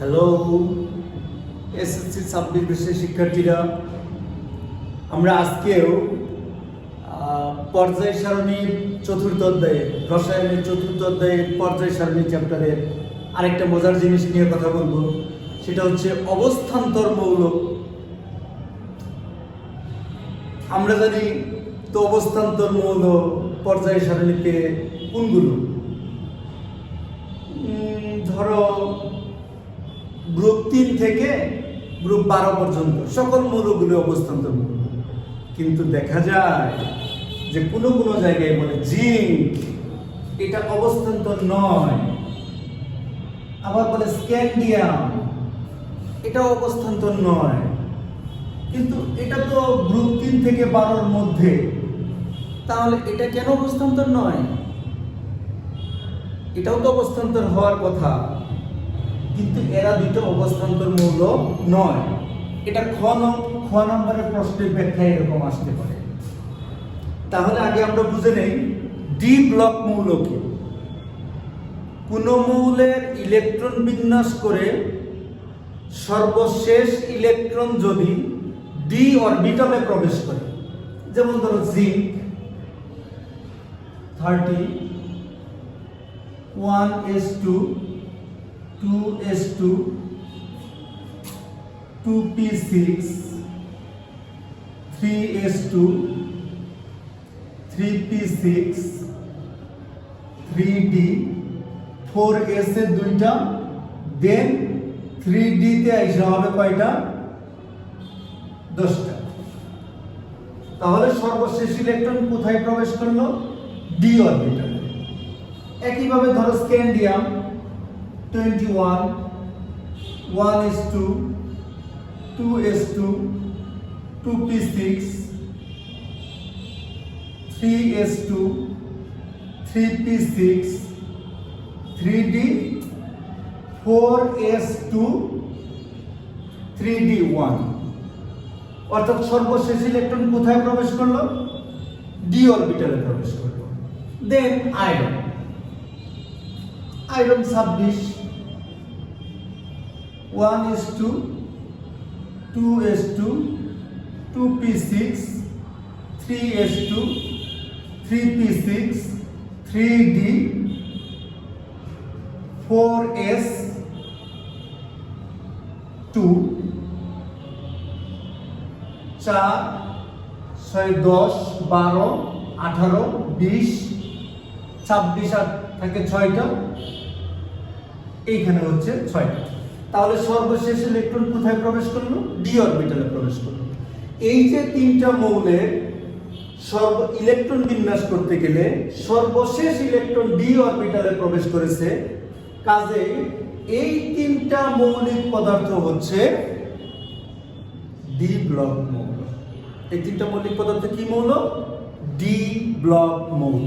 Hello SSC ছাব্বিশ বিশ্বের শিক্ষার্থীরা, আমরা আজকেও পর্যায় সারণীর চতুর্থ অধ্যায়ে, রসায়নের চতুর্থ অধ্যায়ের পর্যায় সারণী চ্যাপ্টারের আরেকটা মজার জিনিস নিয়ে কথা বলব। সেটা হচ্ছে অবস্থান্তর মৌল আমরা জানি তো অবস্থান্তর মৌল পর্যায় সারণীতে কোনগুলো? ধরো গ্রুপ তিন থেকে গ্রুপ বারো পর্যন্ত সকল মৌলগুলো অবস্থান্তর কিন্তু দেখা যায় যে কোনো কোনো জায়গায় বলে জিঙ্ক এটা অবস্থান্তর নয়। আবার বলে স্ক্যান্ডিয়াম এটা অবস্থান্তর নয়। কিন্তু এটা তো গ্রুপ তিন থেকে বারোর মধ্যে। তাহলে এটা কেন অবস্থান্তর নয়? এটাও তো অবস্থান্তর হওয়ার কথা। কিন্তু এরা দুটো অবস্থান্তর মৌল নয়। এটা খ খ নম্বরের প্রশ্নের ব্যাখ্যা এরকম আসতে পারে। তাহলে আগে আমরা বুঝে নেই ডি ব্লক মৌল কি? কোন মৌলের ইলেকট্রন বিন্যাস করে সর্বশেষ ইলেকট্রন যদি ডি অরবিটালে প্রবেশ করে, যেমন ধরো zinc thirty one s two two s two two p six three s two three p six three d four s এর দুইটা দেন থ্রি ডিতে এসে হবে কয়টা? দশটা। তাহলে সর্বশেষ ইলেকট্রন কোথায় প্রবেশ করল? ডি অরবিটালে একইভাবে ধরো scandium twenty one one s two two s two two p six three s two three p six three d four s two three d one অর্থাৎ সর্বশেষ ইলেকট্রন কোথায় প্রবেশ করল? ডি অরবিটালে প্রবেশ করল। দেন আয়রন আয়রন ছাব্বিশ। One s two two s two two p six three s two three p six three d four s two চার, ছয়, দশ, বারো, আঠারো, বিশ, ছাব্বিশ আর থাকে ছয়টা, এইখানে হচ্ছে ছয়টা। তাহলে সর্বশেষ ইলেকট্রন কোথায় প্রবেশ করল? ডি অরবিটালে প্রবেশ করল। এই যে তিনটা মৌলের সর্ব ইলেকট্রন বিন্যাস করতে গেলে সর্বশেষ ইলেকট্রন ডি অরবিটালে প্রবেশ করেছে। কাজে এই তিনটা মৌলিক পদার্থ হচ্ছে ডি ব্লক মৌল। এই তিনটা মৌলিক পদার্থ কি মৌল? ডি ব্লক মৌল।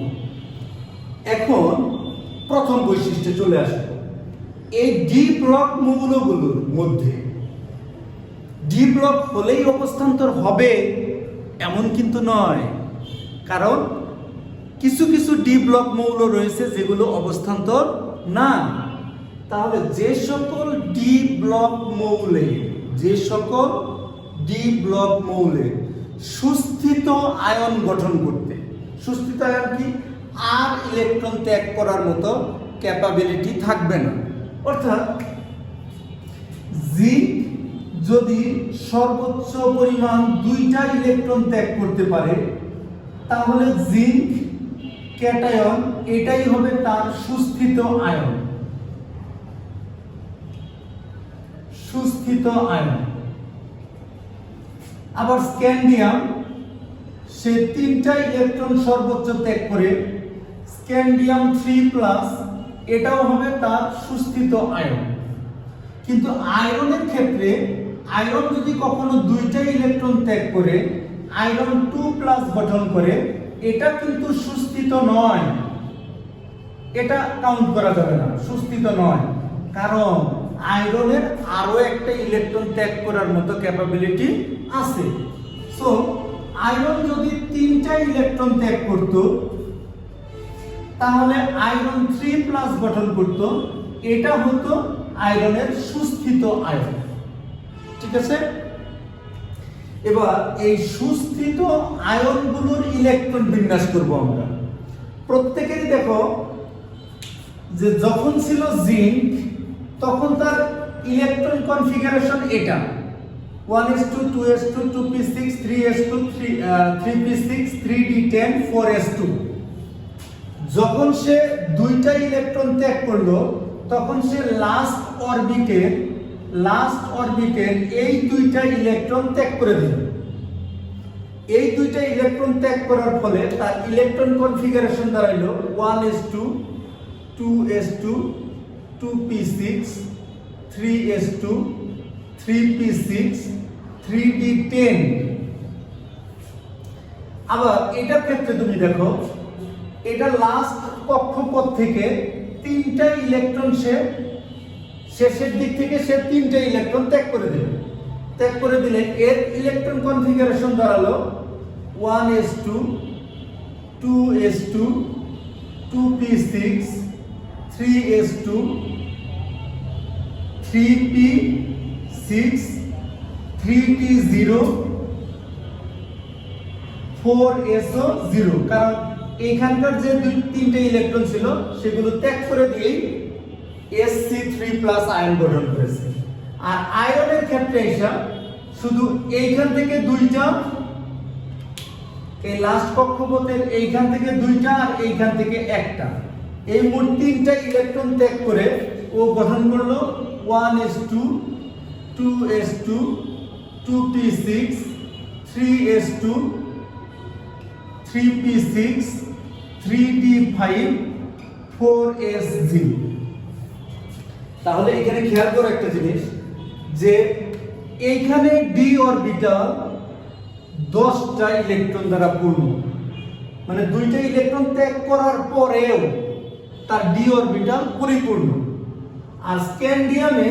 এখন প্রথম বৈশিষ্ট্যে চলে আসব এই ডি ব্লক মৌলগুলোর মধ্যে ডি ব্লক হলেই অবস্থান্তর হবে এমন কিন্তু নয়। কারণ কিছু কিছু ডি ব্লক মৌল রয়েছে যেগুলো অবস্থান্তর না। তাহলে যে সকল ডি ব্লক মৌলে যে সকল ডি ব্লক মৌলে সুস্থিত আয়ন গঠন করতে, সুস্থিত আয়ন কি? আর ইলেকট্রন ত্যাগ করার মতো ক্যাপাবিলিটি থাকবে না। অর্থাৎ জিঙ্ক যদি সর্বোচ্চ পরিমাণ দুইটা ইলেকট্রন ত্যাগ করতে পারে, তাহলে জিঙ্ক ক্যাটায়ন এটাই হবে তার সুস্থিত আয়ন। সুস্থিত আয়ন। আবার স্ক্যান্ডিয়াম সে তিনটা ইলেকট্রন সর্বোচ্চ ত্যাগ করে স্ক্যান্ডিয়াম থ্রি প্লাস এটাও হবে তার সুস্থিত আয়ন। কিন্তু আয়রনের ক্ষেত্রে আয়রন যদি কখনো দুইটা ইলেকট্রন ত্যাগ করে, আয়রন টু প্লাস গঠন করে, এটা কিন্তু সুস্থিত নয়। এটা কাউন্ট করা যাবে না, সুস্থিত নয়। কারণ আয়রনের আরও একটা ইলেকট্রন ত্যাগ করার মতো ক্যাপাবিলিটি আছে। সো আয়রন যদি তিনটা ইলেকট্রন ত্যাগ করত তাহলে আয়রন থ্রি প্লাস গঠন করত। এটা হতো আয়রনের সুস্থিত আয়রন ঠিক আছে? এবার এই সুস্থিত আয়নগুলোর ইলেকট্রন বিন্যাস করব আমরা। প্রত্যেকেরই দেখো যে যখন ছিল জিঙ্ক তখন তার ইলেকট্রন কনফিগারেশন এটা। One s two two s two two p six three s two three three p six three d ten four s two যখন সে দুইটা ইলেকট্রন ত্যাগ করল, তখন সে লাস্ট অরবিটে লাস্ট অরবিটের এই দুইটা ইলেকট্রন ত্যাগ করে দিল। এই দুইটা ইলেকট্রন ত্যাগ করার ফলে তার electron configuration দাঁড়াইলো one s two two s two two p six three s two three p six three d ten আবার এটার ক্ষেত্রে তুমি দেখো এটা লাস্ট কক্ষপথ থেকে তিনটা ইলেকট্রন সে শেষের দিক থেকে সে তিনটা ইলেকট্রন ত্যাগ করে দিল। ত্যাগ করে দিলে এর ইলেকট্রন কনফিগারেশন দাঁড়াল one s two two s two two p six three s two three p six three d zero four s zero কারণ এইখানকার যে দুই তিনটে ইলেকট্রন ছিল, সেগুলো ত্যাগ করে দিয়েই এসসি থ্রি প্লাস আয়ন গঠন করেছে। আর আয়নের ক্ষেত্রে এসা শুধু এইখান থেকে দুইটা, এই লাস্ট কক্ষপথের এইখান থেকে দুইটা আর এইখান থেকে একটা। এই মোট তিনটা ইলেকট্রন ত্যাগ করে ও গঠন করল one s two two s two two p six three s two three p six three d five four s জি। তাহলে এখানে খেয়াল করো একটা জিনিস, যে এইখানে ডি অরবিটাল দশটা ইলেকট্রন দ্বারা পূর্ণ। মানে দুইটা ইলেকট্রন ত্যাগ করার পরেও তার ডি অরবিটাল পরিপূর্ণ। আর স্ক্যান্ডিয়ামে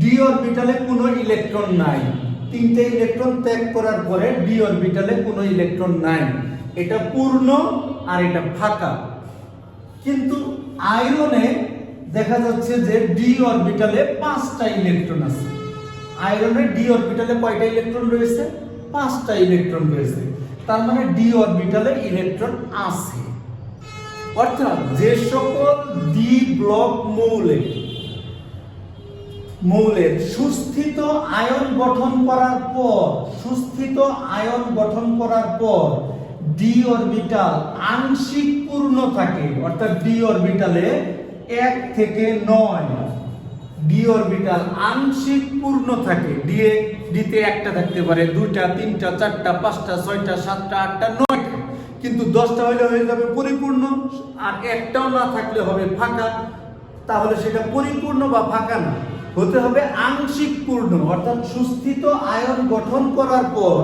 ডি অরবিটালে কোনো ইলেকট্রন নাই। তিনটে ইলেকট্রন ত্যাগ করার পরে ডি অরবিটালে কোনো ইলেকট্রন নাই। এটা পূর্ণ আর এটা ফাঁকা। কিন্তু আয়রনে দেখা যাচ্ছে যে ডি অরবিটালে পাঁচটা ইলেকট্রন আছে। আয়রনের ডি অরবিটালে কয়টা ইলেকট্রন রয়েছে? পাঁচটা ইলেকট্রন রয়েছে। তার মানে ডি অরবিটালে ইলেকট্রন আছে। অর্থাৎ যে সকল ডি ব্লক মৌলে মৌলের সুস্থিত আয়ন গঠন করার পর, সুস্থিত আয়ন গঠন করার পর ডি অরবিটাল আংশিক পূর্ণ থাকে, অর্থাৎ ডি অরবিটালে এক থেকে নয়। ডি অরবিটাল আংশিক পূর্ণ থাকে দিয়ে ডিতে একটা থাকতে পারে, দুইটা, তিনটা, চারটা, পাঁচটা, ছয়টা, সাতটা, আটটা, নয়টা। কিন্তু দশটা হলে হয়ে যাবে পরিপূর্ণ, আর একটাও না থাকলে হবে ফাঁকা। তাহলে সেটা পরিপূর্ণ বা ফাঁকা না। হতে হবে আংশিক পূর্ণ, অর্থাৎ সুস্থিত আয়ন গঠন করার পর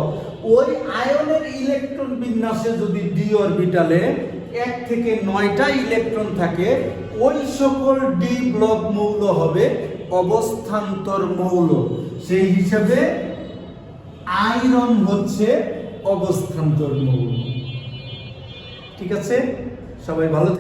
ওই আয়নের ইলেকট্রন বিন্যাসে যদি ডি অরবিটালে এক থেকে নয়টা ইলেকট্রন থাকে, ওই সকল ডি ব্লক মৌল হবে অবস্থান্তর মৌল। সেই হিসাবে আয়রন হচ্ছে অবস্থান্তর মৌল। ঠিক আছে? সবাই ভালো